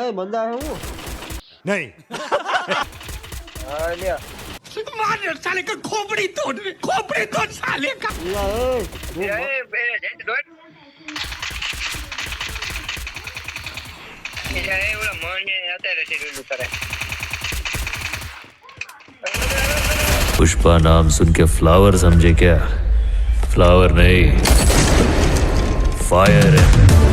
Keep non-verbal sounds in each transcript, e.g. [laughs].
એ બંદા હે હું नहीं હા લ્યો લા એ હું એ એ જઈને દોડ એ એ ઓલા મોહનને અત્યારે છે રેલું કરે पुष्पा नाम सुन के फ्लावर समझे क्या फ्लावर नहीं फायर है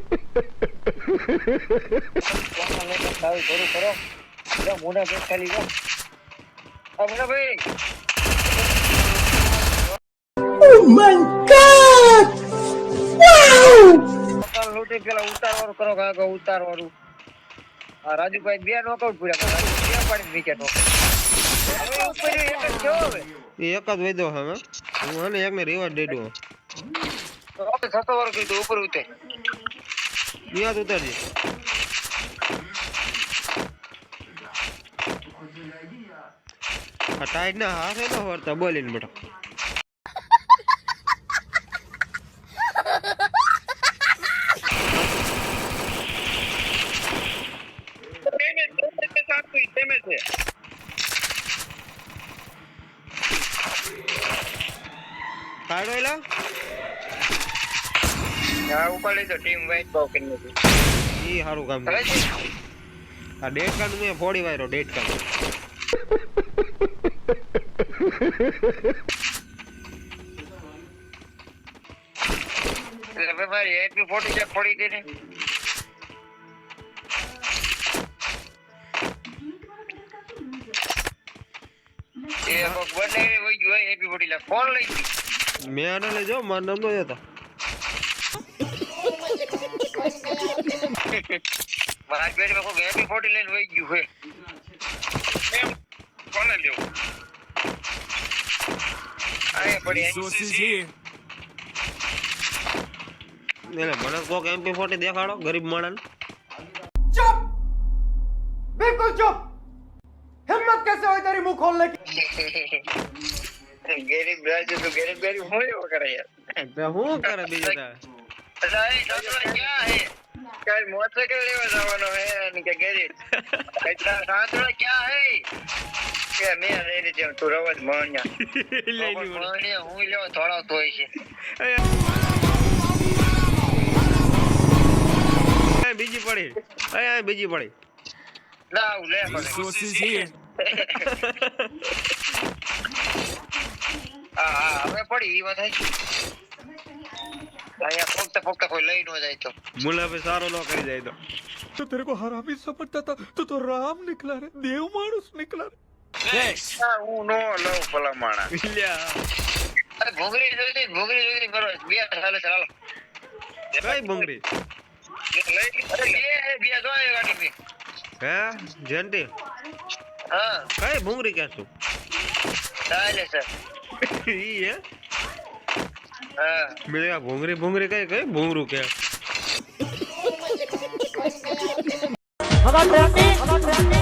કરો જો મોના બેસ જાઓ જો આ મોના ભાઈ મકાન લૂટી પેલા ઉતારવાનું કરો કાકા ઉતારવાનું આ રાજુભાઈ બે નોકઆઉટ પૂર્યા. બે પાડી વિકેટ. હવે ઉપર એક જ થયો હવે એક જ વૈદો હવે હું અને એકને દઈ દઉં તો આપણે છસો વાર કીધું ઉપર ઉતર નિયાત ઉતરજે આ ટાઈટ ના હાથે ન વળતા બોલીને બેટા કાઢો એલા હા ઉપર લીધો ટીમ વાઇટ ઈ સારું કામ? આ ડેટ કાર્ડ મેં ફોડી વાયરો ડેટ કાર્ડ. એટલે ભાઈ એક એપી ફોટી છે ફોડી દે ને એ બને હોય એપી ફોટી લે. ફોન લઈ મેં આને લેજો મારો નામ નો જતો મારા કોઈ હેપી ફોટી લઈને હોય તારી મુખ ખોલને કી ગરીબ તો ગરીબ ગરીબ હોય વગર યાર. કરે બીજું કાલ મોટરસાઇકલ લેવા જવાનો હે અને કે ગરીબ એટલા સાસુડા ક્યાં હે? કે મેં લઈ લીધી તું રવા જ મોહણિયા મોહણિયા હું લેવા થોડો તોય છે. એ બીજી પડી. અહીંયા એ બીજી પડી. ના આવું લે મને. [laughs] હા હા હવે પડી એ વાત અહીંયા ફોકતે કરી જાય તો. તેરે હરામી સમજતા તો રામ નીકળા રે માણસ નીકળા રે. ભલા માણા. લ્યા. અરે ભોગરી ચાલે ચાલો કઈ ભોગરી હે જયંતિ? હા. કઈ ભૂંગરી કહેશું ચાલે સર હા મેં આ ભૂંગળી ભૂંગળી કઈ કઈ ભૂંગરું કે હવે પ્રોટીન